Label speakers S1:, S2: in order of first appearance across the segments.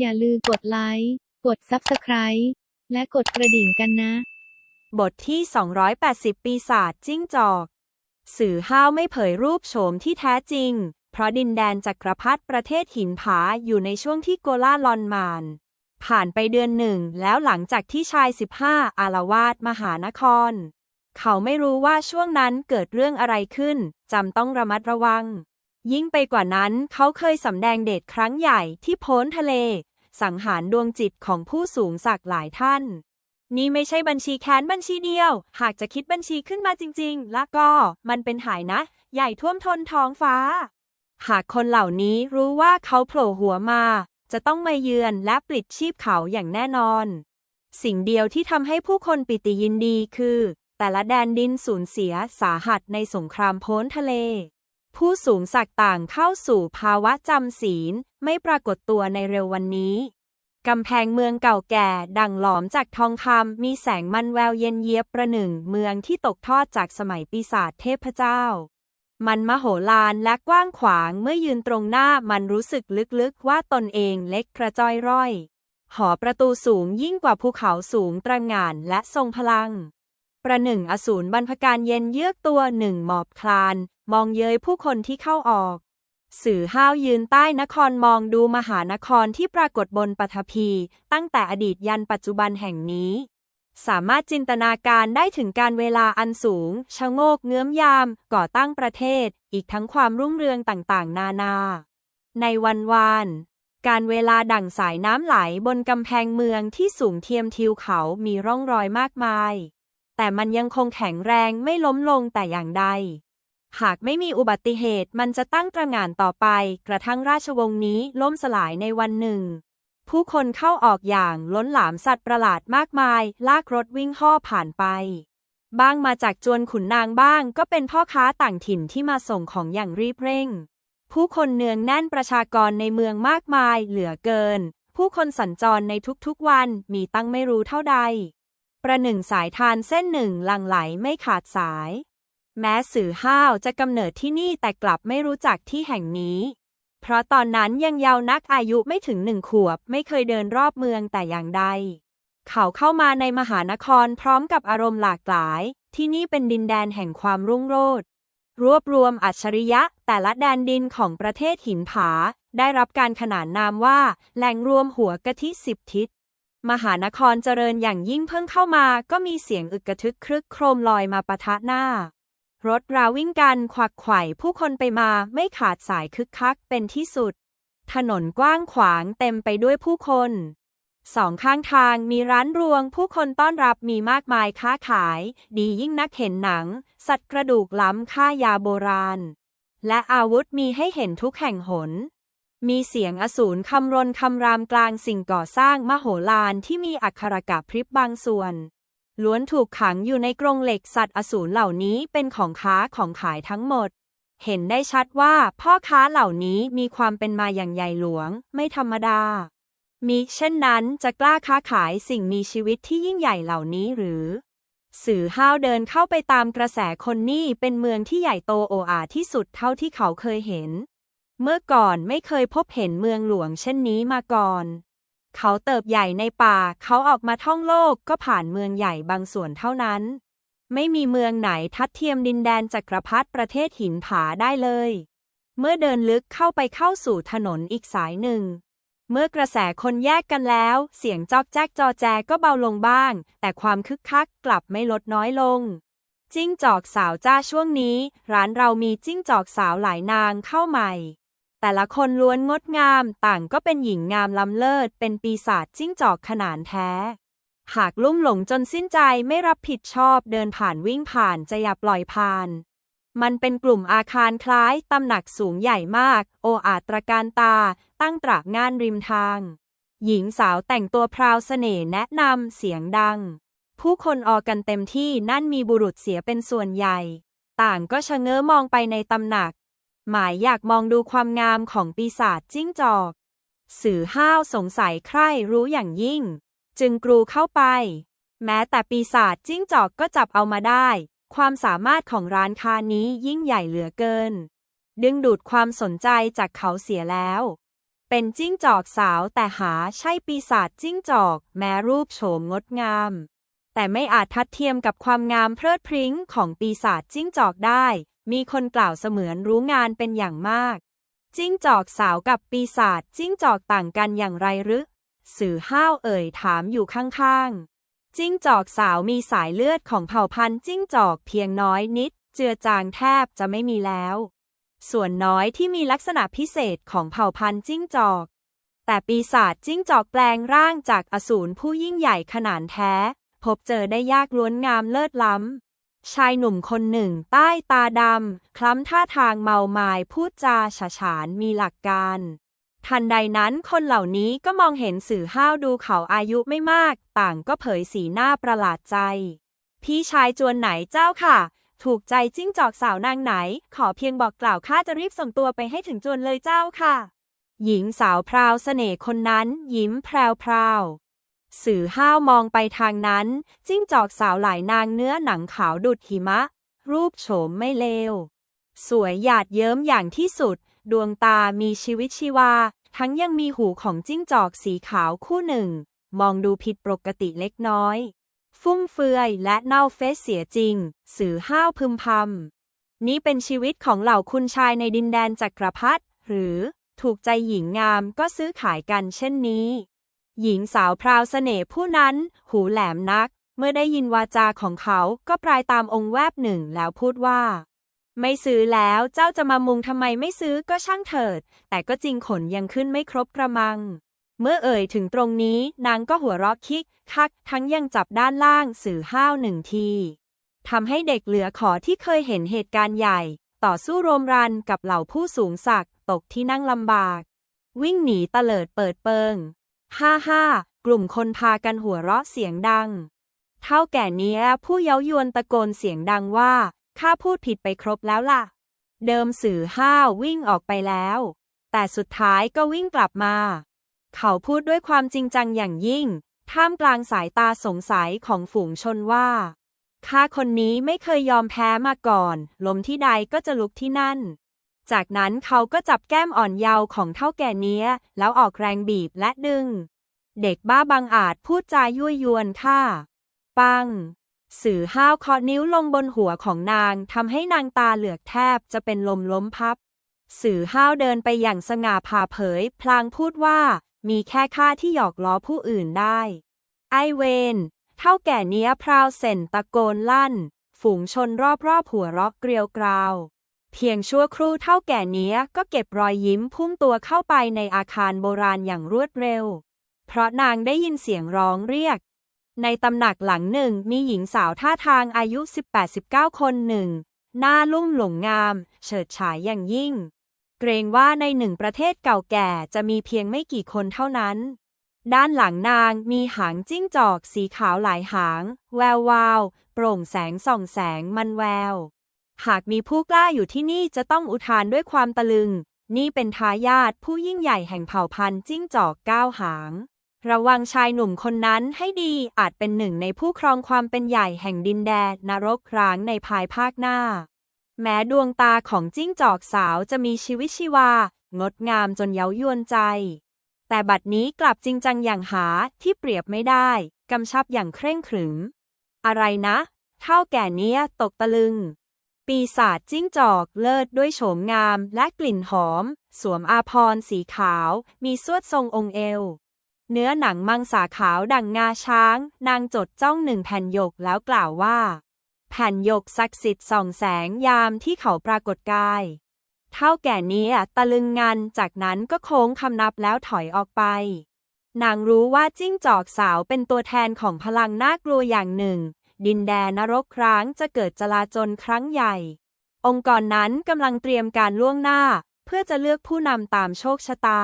S1: อย่าลืมกดไลค์ กด Subscribe และกดกระดิ่งกันนะ
S2: บทที่ 280 ปีศาจจิ้งจอก สื่อห้าวไม่เผยรูปโฉมที่แท้จริง เพราะดินแดนจักรพรรดิประเทศหินผาอยู่ในช่วงที่โกลาลอนมาน ผ่านไปเดือนหนึ่ง แล้วหลังจากที่ชาย 15 อารวาสมหานคร เขาไม่รู้ว่าช่วงนั้นเกิดเรื่องอะไรขึ้นจำต้องระมัดระวัง ยิ่งไปกว่านั้นเขาเคยสำแดงเดชครั้งใหญ่ที่โพ้นทะเล สังหารดวงจิตของผู้สูงศักดิ์หลายท่าน นี่ไม่ใช่บัญชีแค้นบัญชีเดียว หากจะคิดบัญชีขึ้นมาจริง ๆ แล้วก็มันเป็นหายนะ ใหญ่ท่วมทนท้องฟ้า หากคนเหล่านี้รู้ว่าเขาโผล่หัวมา จะต้องมาเยือนและปลิดชีพเขาอย่างแน่นอน สิ่งเดียวที่ทำให้ผู้คนปิติยินดีคือ แต่ละแดนดินสูญเสียสาหัสในสงครามโพ้นทะเล ผู้สูงศักดิ์ต่างเข้าสู่ภาวะจำศีล ไม่ปรากฏตัวในเร็ววันนี้ กำแพงเมืองเก่าแก่ ดังหลอมจากทองคำมีแสงมันแววเย็นเยียบประหนึ่ง เมืองที่ตกทอดจากสมัยปีศาจเทพเจ้า มันมโหฬารและกว้างขวางเมื่อยืนตรงหน้ามันรู้สึกลึกๆว่าตนเองเล็กกระจ้อยร่อย หอประตูสูงยิ่งกว่าภูเขาสูงตระหง่านและทรงพลังประหนึ่งอสูรบรรพการเย็นเยือกตัวหนึ่งหมอบคลาน มองเย้ยผู้คนที่เข้าออก สื่อห้าวยืนใต้นครมองดูมหานครที่ปรากฏบนปฐพี ตั้งแต่อดีตยันปัจจุบันแห่งนี้ สามารถจินตนาการได้ถึงการเวลาอันสูง ชะโงกเงื้อมยาม ก่อตั้งประเทศ อีกทั้งความรุ่งเรืองต่างๆ นานา ในวันวานการเวลาดั่งสายน้ำไหลบนกำแพงเมืองที่สูงเทียมทิวเขามีร่องรอยมากมาย แต่มันยังคงแข็งแรงไม่ล้มลงแต่อย่างใด หากไม่มีอุบัติเหตุมันจะตั้งตระหง่านต่อไป กระทั่งราชวงศ์นี้ล่มสลายในวันหนึ่ง ผู้คนเข้าออกอย่างล้นหลามสัตว์ประหลาดมากมาย ลากรถวิ่งห่อผ่านไป บ้างมาจากจวนขุนนางบ้าง ก็เป็นพ่อค้าต่างถิ่นที่มาส่งของอย่างรีบเร่ง ผู้คนเนืองแน่นประชากรในเมืองมากมายเหลือเกิน ผู้คนสัญจรในทุกๆวันมีตั้งไม่รู้เท่าใด ประหนึ่งสายทานเส้นหนึ่งลังไหลไม่ขาดสาย แม้สื่อห้าวจะกำเนิดที่นี่แต่กลับไม่รู้จักที่แห่งนี้ เพราะตอนนั้นยังเยาว์นักอายุไม่ถึงหนึ่งขวบ ไม่เคยเดินรอบเมืองแต่อย่างใด เขาเข้ามาในมหานครพร้อมกับอารมณ์หลากหลาย ที่นี่เป็นดินแดนแห่งความรุ่งโรจน์รวบรวมอัจฉริยะ แต่ละแดนดินของประเทศหินผา ได้รับการขนานนามว่า แหล่งรวมหัวกะทิสิบทิศ มหานครเจริญอย่างยิ่งเพิ่งเข้ามา ก็มีเสียงอึกกระทึกครึกโครมลอยมาปะทะหน้า รถราวิ่งกันควักไขว่ผู้คนไปมาไม่ขาดสายคึกคักเป็นที่สุด ถนนกว้างขวางเต็มไปด้วยผู้คน สองข้างทางมีร้านรวง ผู้คนต้อนรับมีมากมายค้าขาย ดียิ่งนักเห็นหนัง สัตว์กระดูกล้ำค่ายาโบราณ และอาวุธมีให้เห็นทุกแห่งหน มีเสียงอสูรคำรนคำรามกลางสิ่งก่อสร้างมโหฬารที่มีอักขระกะพริบบางส่วน ล้วนถูกขังอยู่ในกรงเหล็กสัตว์อสูรเหล่านี้เป็นของค้าของขายทั้งหมด เห็นได้ชัดว่าพ่อค้าเหล่านี้มีความเป็นมาอย่างใหญ่หลวง ไม่ธรรมดา มิเช่นนั้นจะกล้าค้าขายสิ่งมีชีวิตที่ยิ่งใหญ่เหล่านี้หรือ สื่อห้าวเดินเข้าไปตามกระแสคนนี่เป็นเมืองที่ใหญ่โตโออาที่สุดเท่าที่เขาเคยเห็น เมื่อก่อนไม่เคยพบเห็นเมืองหลวงเช่นนี้มาก่อน เขาเติบใหญ่ในป่า เขาออกมาท่องโลกก็ผ่านเมืองใหญ่บางส่วนเท่านั้น ไม่มีเมืองไหนทัดเทียมดินแดนจักรพรรดิประเทศหินผาได้เลย เมื่อเดินลึกเข้าไปเข้าสู่ถนนอีกสายหนึ่ง เมื่อกระแสคนแยกกันแล้ว เสียงจอกแจ๊กจอแจก็เบาลงบ้าง แต่ความคึกคักกลับไม่ลดน้อยลง จิ้งจอกสาวจ้าช่วงนี้ ร้านเรามีจิ้งจอกสาวหลายนางเข้าใหม่ แต่ละคนล้วนงดงาม ต่างก็เป็นหญิงงามล้ำเลิศ เป็นปีศาจจิ้งจอกขนานแท้ หากลุ่มหลงจนสิ้นใจไม่รับผิดชอบเดินผ่านวิ่งผ่านจะอย่าปล่อยผ่าน มันเป็นกลุ่มอาคารคล้ายตำหนักสูงใหญ่มาก โออาตระการตา ตั้งตรากงานริมทาง หญิงสาวแต่งตัวพราวเสน่ห์แนะนำเสียงดัง ผู้คนออกันเต็มที่นั่นมีบุรุษเสียเป็นส่วนใหญ่ ต่างก็ชะเง้อมองไปในตำหนัก หมายอยากมองดูความงามของปีศาจจิ้งจอก สื่อห้าวสงสัยใคร่รู้อย่างยิ่ง จึงกรูเข้าไป แม้แต่ปีศาจจิ้งจอกก็จับเอามาได้ ความสามารถของร้านค้านี้ยิ่งใหญ่เหลือเกิน ดึงดูดความสนใจจากเขาเสียแล้ว เป็นจิ้งจอกสาวแต่หาใช่ปีศาจจิ้งจอก แม้รูปโฉมงดงาม แต่ไม่อาจทัดเทียมกับความงามเพลิดพริ้งของปีศาจจิ้งจอกได้ มีคนกล่าวเสมือนรู้งานเป็นอย่างมาก จิ้งจอกสาวกับปีศาจจิ้งจอกต่างกันอย่างไรหรือสื่อห้าวเอ่ยถามอยู่ข้างๆ จิ้งจอกสาวมีสายเลือดของเผ่าพันธุ์จิ้งจอกเพียงน้อยนิด เจือจางแทบจะไม่มีแล้ว ส่วนน้อยที่มีลักษณะพิเศษของเผ่าพันธุ์จิ้งจอก แต่ปีศาจจิ้งจอกแปลงร่างจากอสูรผู้ยิ่งใหญ่ขนาดแท้ พบเจอได้ยากล้วนงามเลิศล้ำ ชายหนุ่มคนหนึ่ง ใต้ตาดำ คล้ำท่าทางเมามายพูดจาฉาฉานมีหลักการ ทันใดนั้นคนเหล่านี้ก็มองเห็นสื่อห้าวดูเขาอายุไม่มาก ต่างก็เผยสีหน้าประหลาดใจ พี่ชายจวนไหนเจ้าค่ะ ถูกใจจิ้งจอกสาวนางไหน ขอเพียงบอกกล่าวข้าจะรีบส่งตัวไปให้ถึงจวนเลยเจ้าค่ะ หญิงสาวพราวเสน่ห์คนนั้น ยิ้มแพรวพราว สื่อห้าวมองไปทางนั้น จิ้งจอกสาวหลายนางเนื้อหนังขาวดุดหิมะ รูปโฉมไม่เลว สวยหยาดเยิ้มอย่างที่สุด ดวงตามีชีวิตชีวา ทั้งยังมีหูของจิ้งจอกสีขาวคู่หนึ่ง มองดูผิดปกติเล็กน้อย ฟุ่มเฟือยและเน่าเฟสเสียจริง สื่อห้าวพึมพำนี่เป็นชีวิตของเหล่าคุณชายในดินแดนจักรพรรดิหรือถูกใจหญิงงามก็ซื้อขายกันเช่นนี้ หญิงสาวพราวเสน่ห์ผู้นั้น หูแหลมนัก เมื่อได้ยินวาจาของเขาก็ปลายตามองค์แวบหนึ่งแล้วพูดว่า ไม่ซื้อแล้วเจ้าจะมามุงทำไมไม่ซื้อก็ช่างเถิด แต่ก็จริงขนยังขึ้นไม่ครบกระมัง เมื่อเอ่ยถึงตรงนี้นางก็หัวเราะคิกคัก ทั้งยังจับด้านล่างสื่อห้าวหนึ่งทีทำให้เด็กเหลือขอที่เคยเห็นเหตุการณ์ใหญ่ ต่อสู้โรมรันกับเหล่าผู้สูงศักดิ์ตกที่นั่งลำบาก วิ่งหนีเตลิดเปิดเปิง ฮ่าฮ่ากลุ่มคนพากันหัวเราะเสียงดัง เท่าแก่เนี้ยผู้เย้ายวนตะโกนเสียงดังว่า ข้าพูดผิดไปครบแล้วล่ะ เดิมสื่อห้าววิ่งออกไปแล้ว แต่สุดท้ายก็วิ่งกลับมา เขาพูดด้วยความจริงจังอย่างยิ่ง ท่ามกลางสายตาสงสัยของฝูงชนว่าข้าคนนี้ไม่เคยยอมแพ้มาก่อน ลมที่ใดก็จะลุกที่นั่น จากนั้นเขาก็จับแก้มอ่อนเยาว์ของเท่าแก่เนี้ย แล้วออกแรงบีบและดึง เด็กบ้าบังอาจพูดจายั่วยวนข้าปัง สื่อห้าวเคาะนิ้วลงบนหัวของนางทำให้นางตาเหลือกแทบจะเป็นลมล้มพับ สื่อห้าวเดินไปอย่างสง่าผ่าเผย พลางพูดว่า มีแค่ข้าที่หยอกล้อผู้อื่นได้ ไอเวนเท่าแก่เนี้ยพราวเส่นตะโกนลั่น ฝูงชนรอบๆหัวเรอกเกลียวกราว เพียงชั่วครู่เท่าแก่เนี้ยก็เก็บรอยยิ้มพุ่งตัวเข้าไปในอาคารโบราณอย่างรวดเร็ว เพราะนางได้ยินเสียงร้องเรียก ในตำหนักหลังหนึ่งมีหญิงสาวท่าทางอายุ 18-19 คนหนึ่ง หน้าลุ่มหลงงาม เฉิดฉายอย่างยิ่ง เกรงว่าในหนึ่งประเทศเก่าแก่จะมีเพียงไม่กี่คนเท่านั้น ด้านหลังนางมีหางจิ้งจอกสีขาวหลายหาง แวววาว โปร่งแสงส่องแสงมันแวว หากมีผู้กล้าอยู่ที่นี่จะต้องอุทานด้วยความตะลึง นี่เป็นทายาทผู้ยิ่งใหญ่แห่งเผ่าพันธุ์จิ้งจอกก้าวหาง ระวังชายหนุ่มคนนั้นให้ดีอาจเป็นหนึ่งในผู้ครองความเป็นใหญ่แห่งดินแดนนรกร้างในภายภาคหน้า แม้ดวงตาของจิ้งจอกสาวจะมีชีวิตชีวา งดงามจนเย้ายวนใจ แต่บัดนี้กลับจริงจังอย่างหาที่เปรียบไม่ได้กำชับอย่างเคร่งขรึม อะไรนะ เท่าแก่เนี้ยตกตะลึง ปีศาจจิ้งจอกเลิศด้วยโฉมงามและกลิ่นหอม สวมอาพรณ์สีขาว มีสวดทรงองค์เอว เนื้อหนังมังสาขาวดังงาช้าง นางจดจ้องหนึ่งแผ่นหยกแล้วกล่าวว่า แผ่นหยกศักดิ์สิทธิ์ส่องแสงยามที่เขาปรากฏกายเท่าแก่นี้ตะลึงงันจากนั้นก็โค้งคำนับแล้วถอยออกไป นางรู้ว่าจิ้งจอกสาวเป็นตัวแทนของพลังน่ากลัวอย่างหนึ่ง ดินแดนนรกครั้งจะเกิดจลาจลครั้งใหญ่ องค์กรนั้นกำลังเตรียมการล่วงหน้า เพื่อจะเลือกผู้นำตามโชคชะตา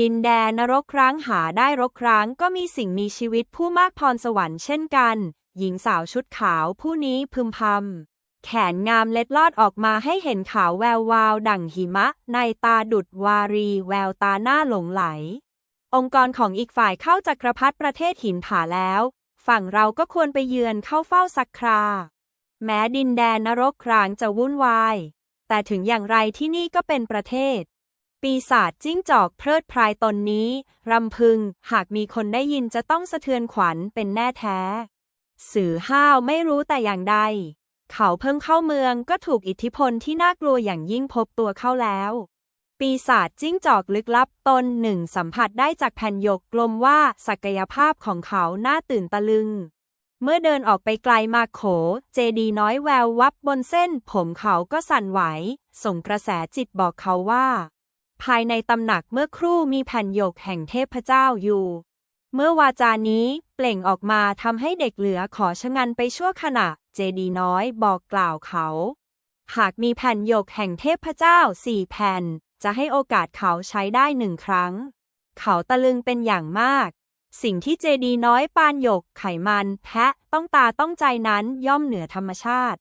S2: ดินแดนนรกครั้งหาได้รกครั้งก็มีสิ่งมีชีวิตผู้มากพรสวรรค์เช่นกัน หญิงสาวชุดขาวผู้นี้พึมพำแขนงามเล็ดลอดออกมาให้เห็นขาวแวววาวดั่งหิมะ ในตาดุดวารีแววตาหน้าหลงไหลองค์กรของอีกฝ่ายเข้าจักรพรรดิประเทศหินผาแล้ว ฝั่งเราก็ควรไปเยือนเข้าเฝ้าสักครา แม้ดินแดนนรกครางจะวุ่นวาย แต่ถึงอย่างไรที่นี่ก็เป็นประเทศ ปีศาจจิ้งจอกเพลิดพรายตนนี้ รำพึง หากมีคนได้ยินจะต้องสะเทือนขวัญเป็นแน่แท้ สื่อห้าวไม่รู้แต่อย่างใด เขาเพิ่งเข้าเมืองก็ถูกอิทธิพลที่น่ากลัวอย่างยิ่งพบตัวเข้าแล้ว ปีศาจจิ้งจอกลึกลับตนหนึ่งสัมผัสได้จากแผ่นหยกกลมว่าศักยภาพของเขาน่าตื่นตะลึง เมื่อเดินออกไปไกลมาโข เจดีน้อยแวววับบนเส้น ผมเขาก็สั่นไหว ส่งกระแสจิตบอกเขาว่า ภายในตำหนักเมื่อครู่มีแผ่นหยกแห่งเทพเจ้าอยู่ เมื่อวาจานี้เปล่งออกมาทำให้เด็กเหลือขอชะงันไปชั่วขณะ เจดีน้อยบอกกล่าวเขาหากมีแผ่นหยกแห่งเทพเจ้าสี่แผ่น จะให้โอกาสเขาใช้ได้หนึ่งครั้ง เขาตะลึงเป็นอย่างมาก สิ่งที่เจดีน้อยปานหยกไขมัน แพะต้องตาต้องใจนั้นย่อมเหนือธรรมชาติ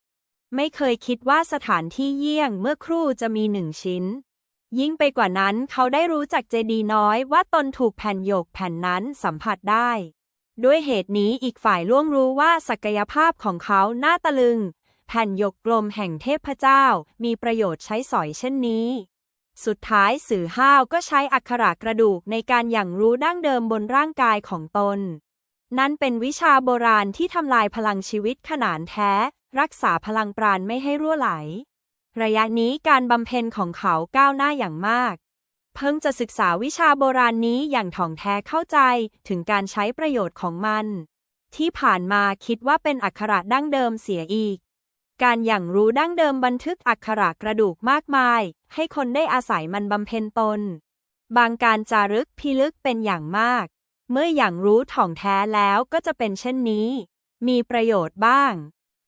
S2: ไม่เคยคิดว่าสถานที่เยี่ยงเมื่อครู่จะมีหนึ่งชิ้น ยิ่งไปกว่านั้นเขาได้รู้จากเจดีน้อยว่าตนถูกแผ่นหยกแผ่นนั้นสัมผัสได้ ด้วยเหตุนี้อีกฝ่ายล่วงรู้ว่าศักยภาพของเขาหน่าตะลึง แผ่นหยกกลมแห่งเทพเจ้ามีประโยชน์ใช้สอยเช่นนี้ สุดท้ายสื่อห้าวก็ใช้อักขระกระดูกในการอย่างรู้ดั้งเดิมบนร่างกายของตน นั่นเป็นวิชาโบราณที่ทำลายพลังชีวิตขนานแท้ รักษาพลังปราณไม่ให้รั่วไหล ระยะนี้การบำเพ็ญของเขาก้าวหน้าอย่างมาก เพิ่งจะศึกษาวิชาโบราณนี้อย่างถ่องแท้เข้าใจถึงการใช้ประโยชน์ของมัน ที่ผ่านมาคิดว่าเป็นอักขระดั้งเดิมเสียอีกการอย่างรู้ดั้งเดิมบันทึกอักขระกระดูกมากมาย ให้คนได้อาศัยมันบำเพ็ญตน บางการจารึกพิลึกเป็นอย่างมาก เมื่ออย่างรู้ถ่องแท้แล้วก็จะเป็นเช่นนี้ มีประโยชน์บ้าง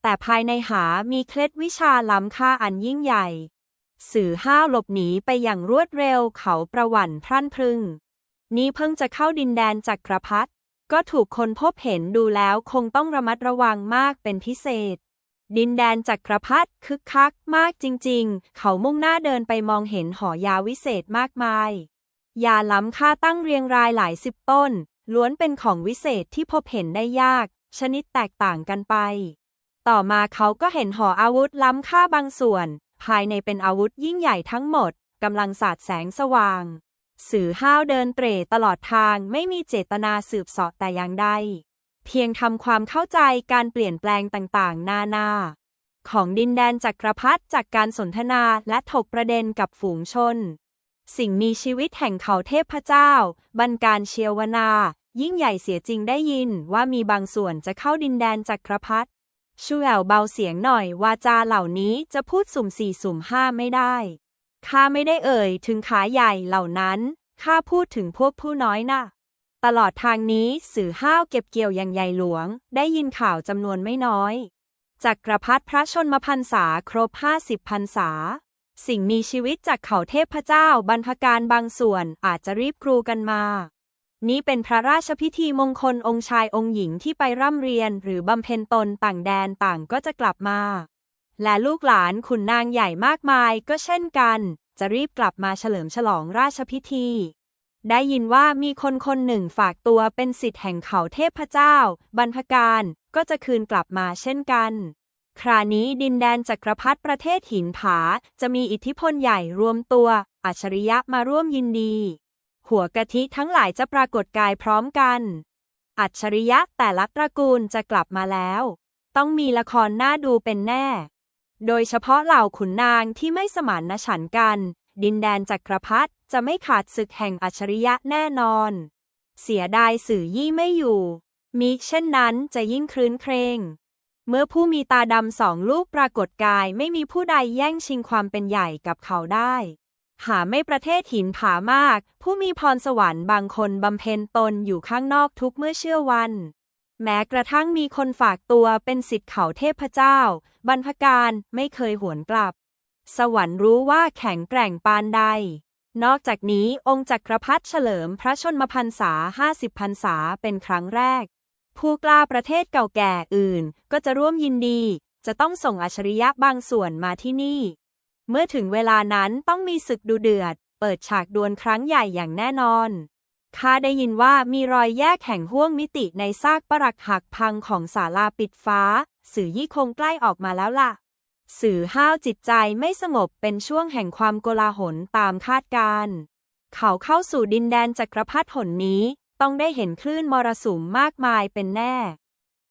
S2: แต่ภายในหามีเคล็ดวิชาล้ำค่าอันยิ่งใหญ่ สื่อห้าวหลบหนีไปอย่างรวดเร็วเขาประวั่นพรั่นพรึง นี่เพิ่งจะเข้าดินแดนจักรพรรดิก็ถูกคนพบเห็นดูแล้วคงต้องระมัดระวังมากเป็นพิเศษ ดินแดนจักรพรรดิคึกคักมากจริงๆ เขามุ่งหน้าเดินไปมองเห็นหอยาวิเศษมากมาย ยาล้ำค่าตั้งเรียงรายหลายสิบต้น ล้วนเป็นของวิเศษที่พบเห็นได้ยาก ชนิดแตกต่างกันไป ต่อมาเขาก็เห็นหออาวุธล้ำค่าบางส่วน ภายในเป็นอาวุธยิ่งใหญ่ทั้งหมดกำลังสาดแสงสว่าง สื่อห้าวเดินเตร่ตลอดทางไม่มีเจตนาสืบสาะแต่อย่างใด เพียงทำความเข้าใจการเปลี่ยนแปลงต่างๆ นานา ของดินแดนจักรพรรดิจากการสนทนาและถกประเด็นกับฝูงชน สิ่งมีชีวิตแห่งเขาเทพเจ้า บรรการเชียวนา ยิ่งใหญ่เสียจริงได้ยินว่ามีบางส่วนจะเข้าดินแดนจักรพรรดิช่วยเบาเสียงหน่อยวาจาเหล่านี้จะพูดสุ่มสี่สุ่มห้าไม่ได้ข้าไม่ได้เอ่ยถึงขาใหญ่เหล่านั้นข้าพูดถึงพวกผู้น้อยนะ่ะ ตลอดทางนี้สื่อห้าวเก็บเกี่ยวอย่างใหญ่หลวง ได้ยินข่าวจำนวนไม่น้อยจักกระพรรดิพระชนมพรรษาครบห้าสิบพรรษา สิ่งมีชีวิตจากเขาเทพเจ้าบรรพการบางส่วนอาจจะรีบกรูกันมา นี้เป็นพระราชพิธีมงคลองค์ชายองค์หญิงที่ไปร่ำเรียนหรือบำเพ็ญตนต่างแดนต่างก็จะกลับมา และลูกหลานขุนนางใหญ่มากมายก็เช่นกัน จะรีบกลับมาเฉลิมฉลองราชพิธี ได้ยินว่ามีคนคนหนึ่งฝากตัวเป็นสิทธิ์แห่งเขาเทพเจ้า บรรพการก็จะคืนกลับมาเช่นกัน คราวนี้ดินแดนจักรพรรดิประเทศหินผา จะมีอิทธิพลใหญ่รวมตัว อัจฉริยะมาร่วมยินดี หัวกะทิทั้งหลายจะปรากฏกายพร้อมกัน อัจฉริยะแต่ละตระกูลจะกลับมาแล้ว ต้องมีละครน่าดูเป็นแน่ โดยเฉพาะเหล่าขุนนางที่ไม่สมานนฉันท์กัน ดินแดนจักรพรรดิ จะไม่ขาดศึกแห่งอัจฉริยะแน่นอน เสียดายสื่อยี่ไม่อยู่ มิเช่นนั้นจะยิ่งครื้นเครงเมื่อผู้มีตาดำสองลูกปรากฏกายไม่มีผู้ใดแย่งชิงความเป็นใหญ่กับเขาได้ หาไม่ประเทศหินผามาก ผู้มีพรสวรรค์บางคนบำเพ็ญตนอยู่ข้างนอกทุกเมื่อเชื่อวัน แม้กระทั่งมีคนฝากตัวเป็นสิทธิ์เขาเทพเจ้า บรรพการไม่เคยหวนกลับ สวรรค์รู้ว่าแข็งแกร่งปานใด นอกจากนี้องค์จักรพรรดิเฉลิมพระชนมพรรษาห้าสิบพรรษาเป็นครั้งแรก ผู้กล้าประเทศเก่าแก่อื่น ก็จะร่วมยินดี จะต้องส่งอัจฉริยะบางส่วนมาที่นี่ เมื่อถึงเวลานั้นต้องมีศึกดูเดือด เปิดฉากดวลครั้งใหญ่อย่างแน่นอนข้าได้ยินว่ามีรอยแยกแห่งห้วงมิติในซากปรักหักพังของศาลาปิดฟ้า สื่อยี่คงใกล้ออกมาแล้วล่ะ สื่อห้าวจิตใจไม่สงบเป็นช่วงแห่งความโกลาหลตามคาดการณ์เขาเข้าสู่ดินแดนจักรพรรดิหนนี้ ต้องได้เห็นคลื่นมรสุมมากมายเป็นแน่